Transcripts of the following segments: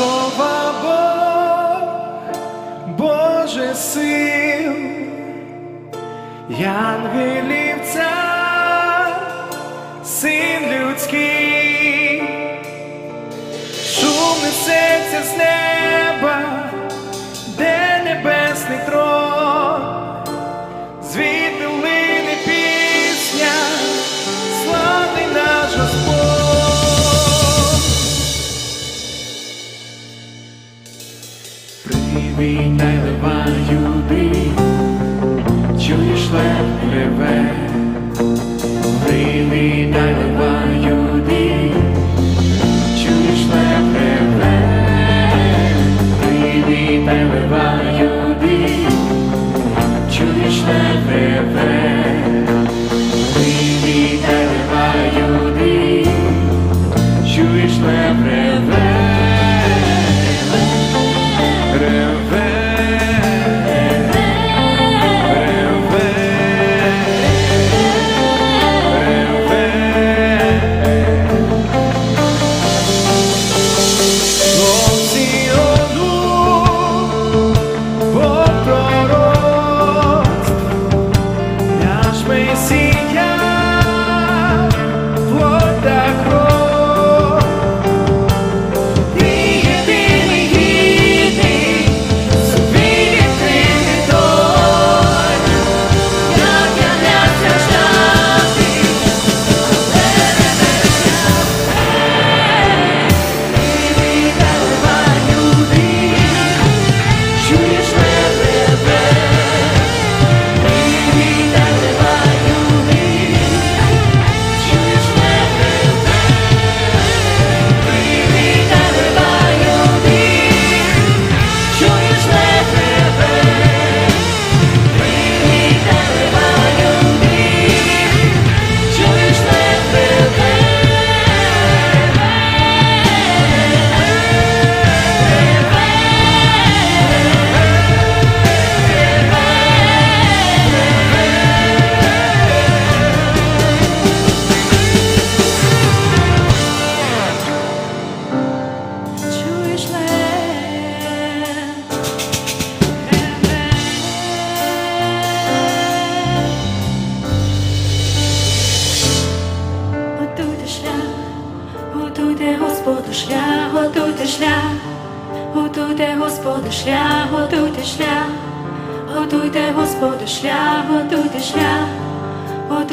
слова Бог, Боже сил, Янгелі.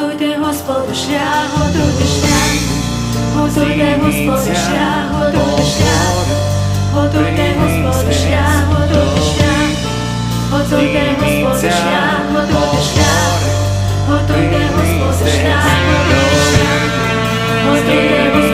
Готуйте, Господи, шлях, готуйте шлях, готуйте, Господи, шлях, готуйте шлях, готуйте, Господи, шлях, готуйте шлях, готуйте, Господи, шлях, готуйте шлях, готуйте, Господи, шлях, готуйте шлях, готуйте, Господи.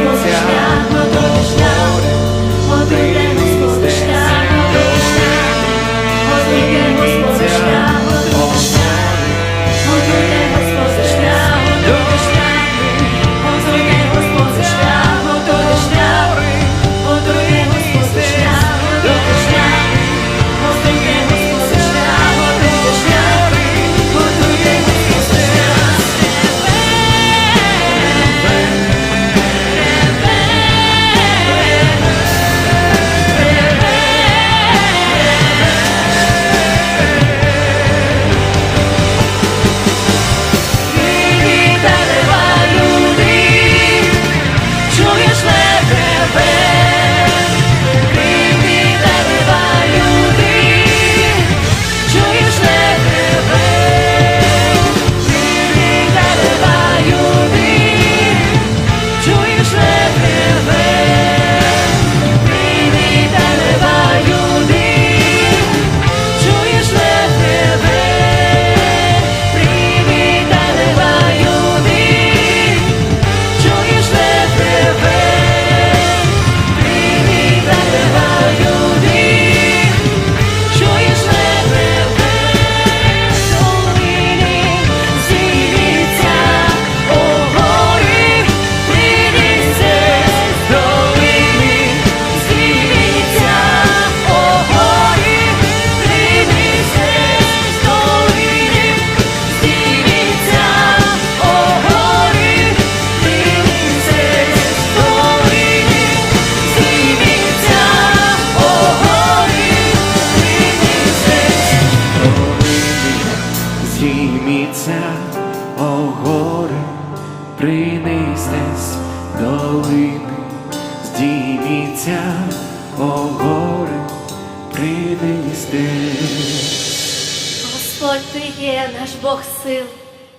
Господь, ти є наш Бог сил,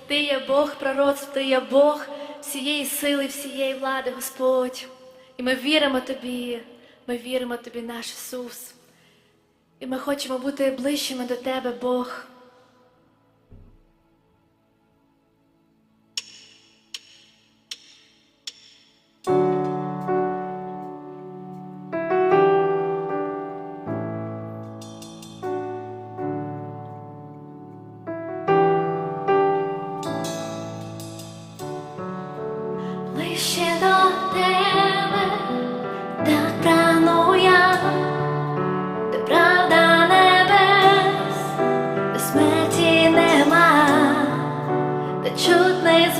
ти є Бог пророцтв, ти є Бог всієї сили, всієї влади, Господь. І ми віримо тобі, ми віримо тобі, наш Ісус. І ми хочемо бути ближчими до тебе, Бог. чутний з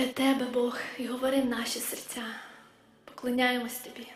для тебе, Бог, і говори в наші серця. Поклоняємось тобі.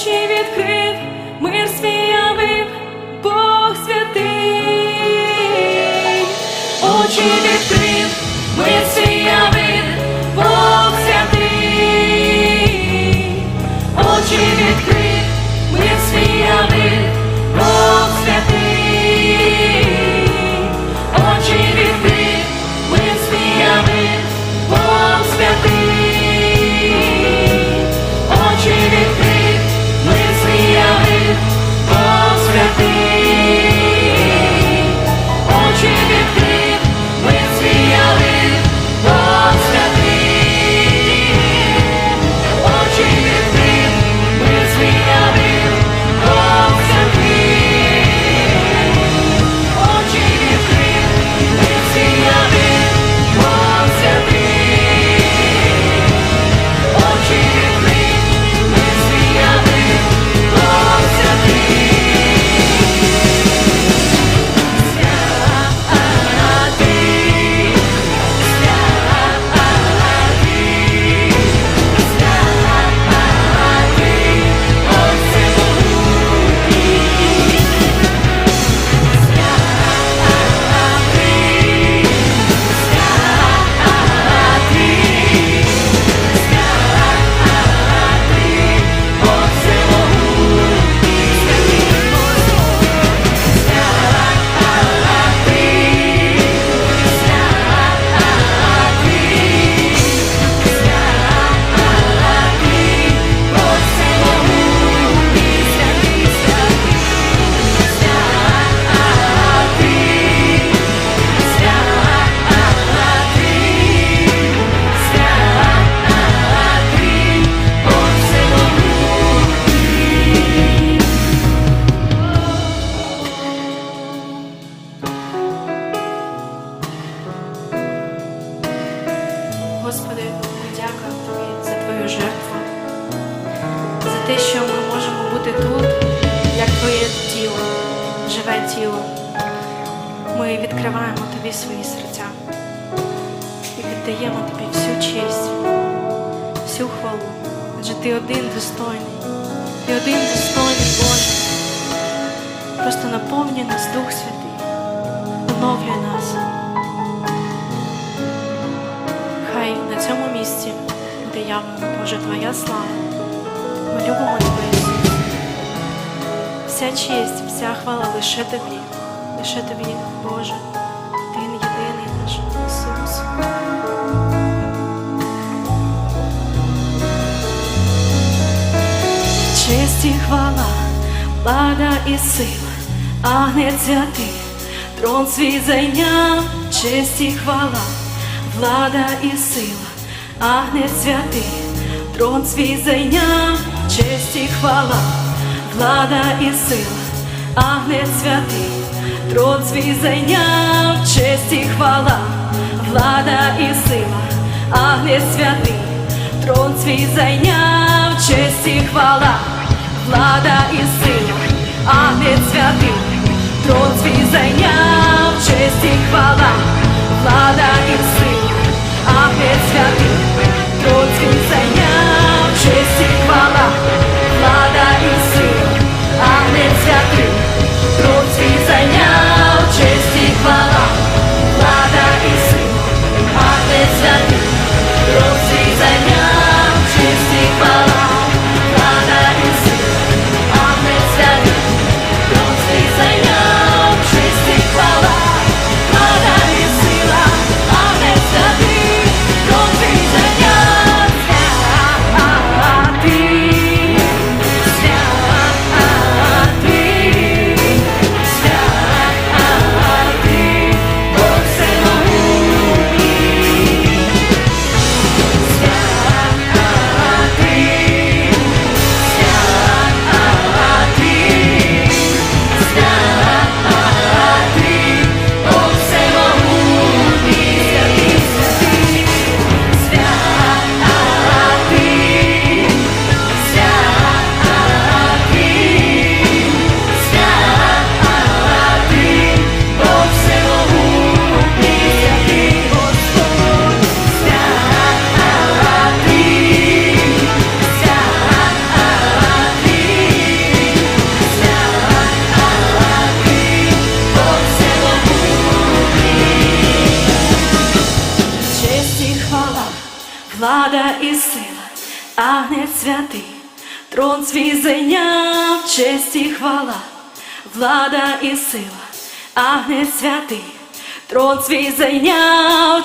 очі відкрив. Відкриваємо Тобі свої серця і віддаємо Тобі всю честь, всю хвалу. Адже Ти один достойний, Ти один достойний Боже. Просто наповнюй нас Дух Святий, оновлюй нас. Хай на цьому місці буде явлена Боже Твоя слава. Ми любимо Тебе, Вся честь, вся хвала лише Тобі, лише Тобі, Боже, Честь і хвала, влада і сила, агнець святий, трон свій зайняв, честь і хвала, влада і сила, агнець святий, трон свій зайняв, честь і хвала, влада і сила, агнець святий, трон свій зайняв, честь і хвала, влада і сила, агнець святий трон свій зайняв, честь і хвала, влада і сила, агнець святий, трон свій зайняв, честь і хвала, влада і сила, агнець святий, трон свій зайняв,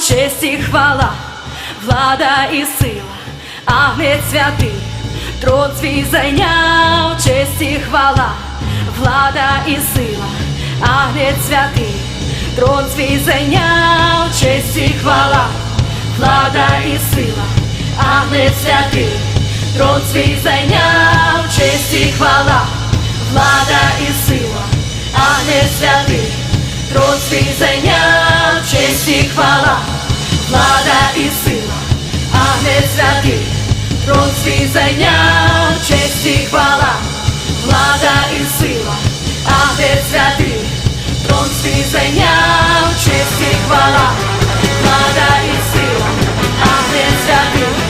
честь і хвала, влада і сила, агнець святий, трон свій зайняв, честь і хвала, влада і сила, агнець святий, трон свій зайняв, честь і хвала, влада і сила, агнець святий, трон свій зайняв, честь і хвала, влада і сила, а не святий, трон свій зайняв честь і хвала, влада і сила, а не святий, трон свій честь і хвала, влада і сила, а не святий, трон свій честь і хвала, влада і сила, а не святий.